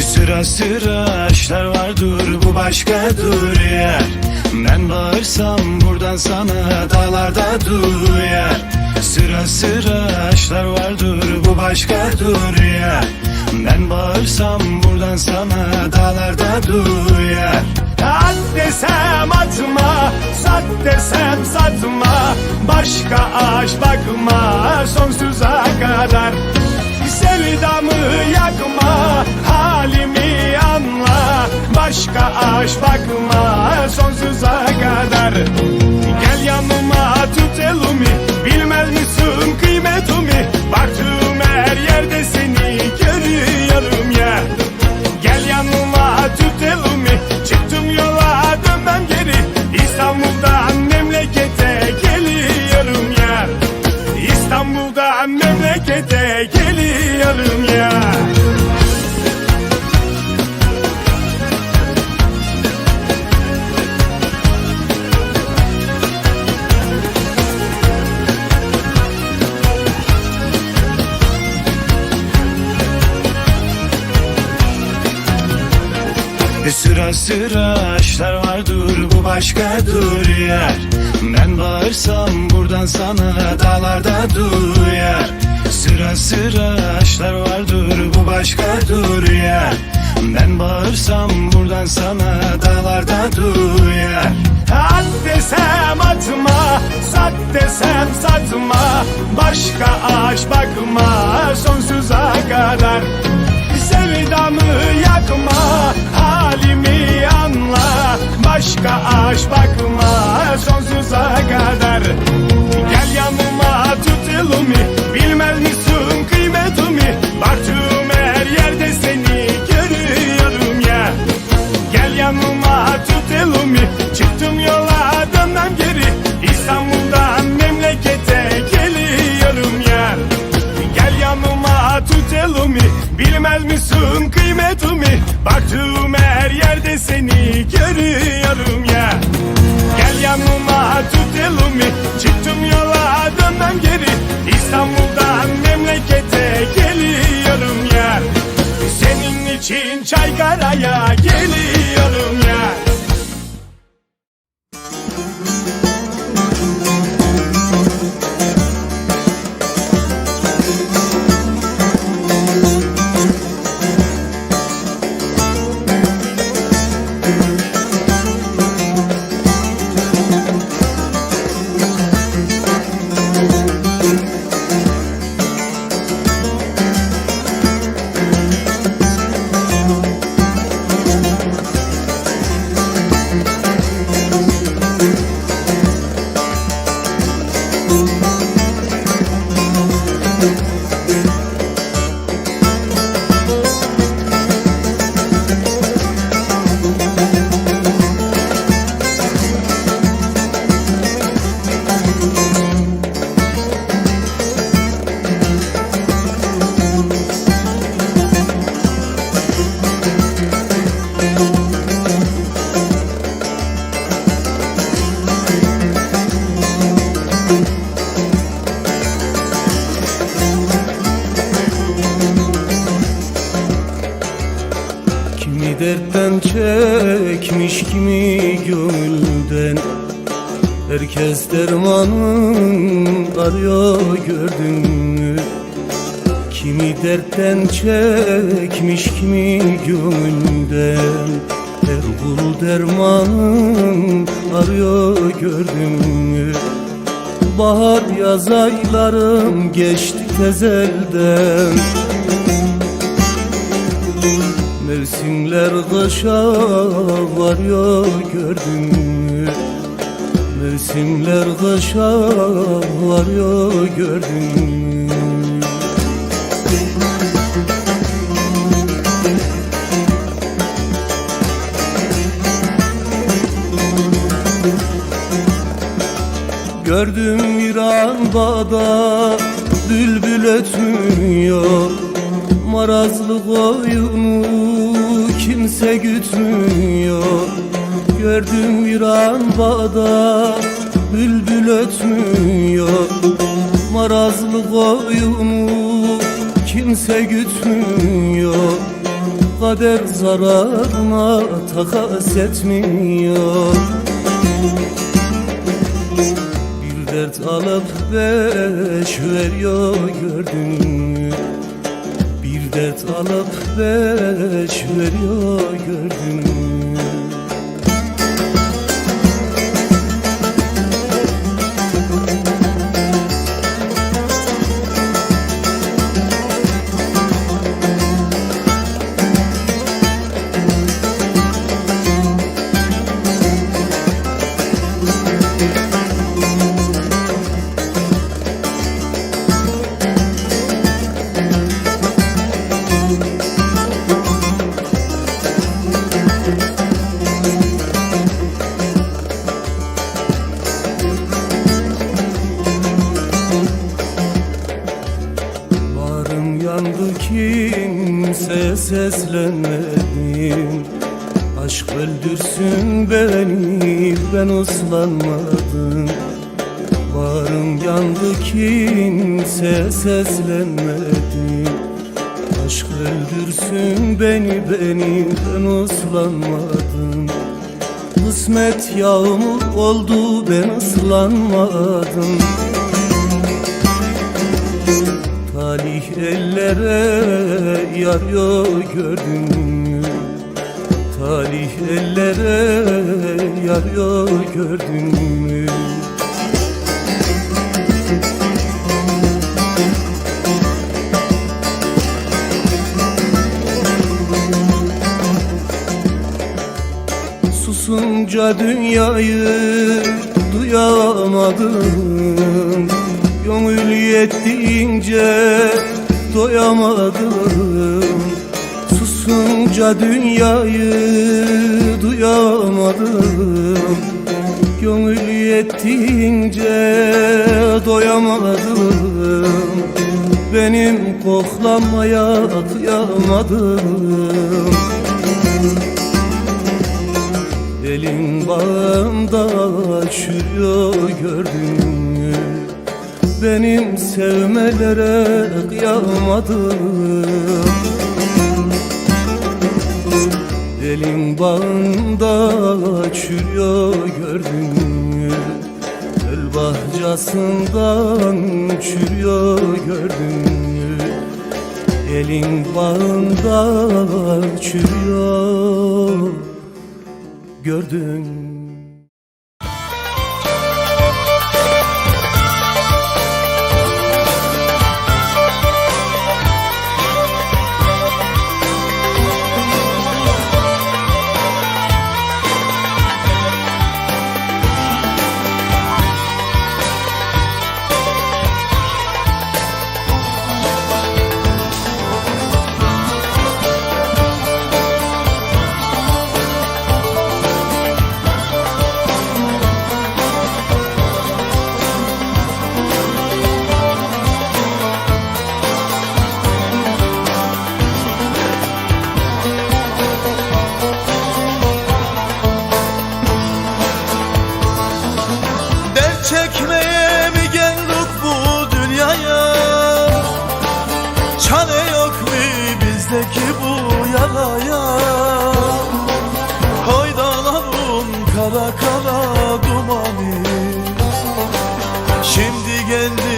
Sıra sıra işler var dur bu başka dur yer Ben bağırsam buradan sana dağlarda duyar Sıra sıra işler var dur bu başka dur yer Ben bağırsam buradan sana dağlarda duyar At desem atma, sat desem satma. Başka aş bakma sonsuza kadar Sevdamı yakma, halimi anla. Başka aş bakma sonsuza kadar Sıra işler var dur bu başka dur yer. Ben bağırsam buradan sana dağlarda duyar Sıra sıra işler var dur bu başka dur yer. Ben bağırsam buradan sana dağlarda duyar At desem atma, sat desem satma. Başka aş bakma sonsuza kadar Başka aş bakma sonsuza kadar. Gel yanıma tut elimi, bilmez misin kıymetimi Baktığım her yerde seni görüyorum ya. Gel yanıma tut elimi, çıktım yola dönmem geri. İstanbul'dan memlekete geliyorum ya. Gel yanıma tut elimi. Bilmez misin kıymetimi Baktığım her yerde seni görüyorum ya gönülden Herkes dermanın arıyor gördün mü? Kimi dertten çekmiş kimi gönülden Her kul dermanın arıyor gördün mü? Bahar yaz aylarım geçti tezelden Mevsimler kışa varıyor gördün mü? Mevsimler kışa varıyor gördün mü? Gördüm bir an bülbül ötmüyor Marazlı koyunu kimse gütmüyor. Gördüm bir an bağda bülbül ötmüyor. Marazlı koyunu kimse gütmüyor. Kader zararına takas etmiyor. Bir dert alıp beş veriyor gördün dert alıp beş veriyor gördün kimse seslenmedim. Aşk öldürsün beni ben uslanmadım Bağrım yandı kimse seslenmedim. Aşk öldürsün beni beni ben uslanmadım Kısmet yağmur oldu ben ıslanmadım Talih ellere yarıyor gördün mü? Talih ellere yarıyor gördün mü? Susunca dünyayı duyamadım Gönül yettiğince doyamadım. Susunca dünyayı duyamadım. Gönül yettiğince doyamadım. Benim koklamaya kıyamadım. Elin bağımda çürüyor gördün mü? Benim sevmelere kıyamadım Elin bağında çürüyor gördün mü? Gül bahçasından çürüyor gördün mü? Elin bağında çürüyor gördün Dert kara kara dumanı Şimdi geldi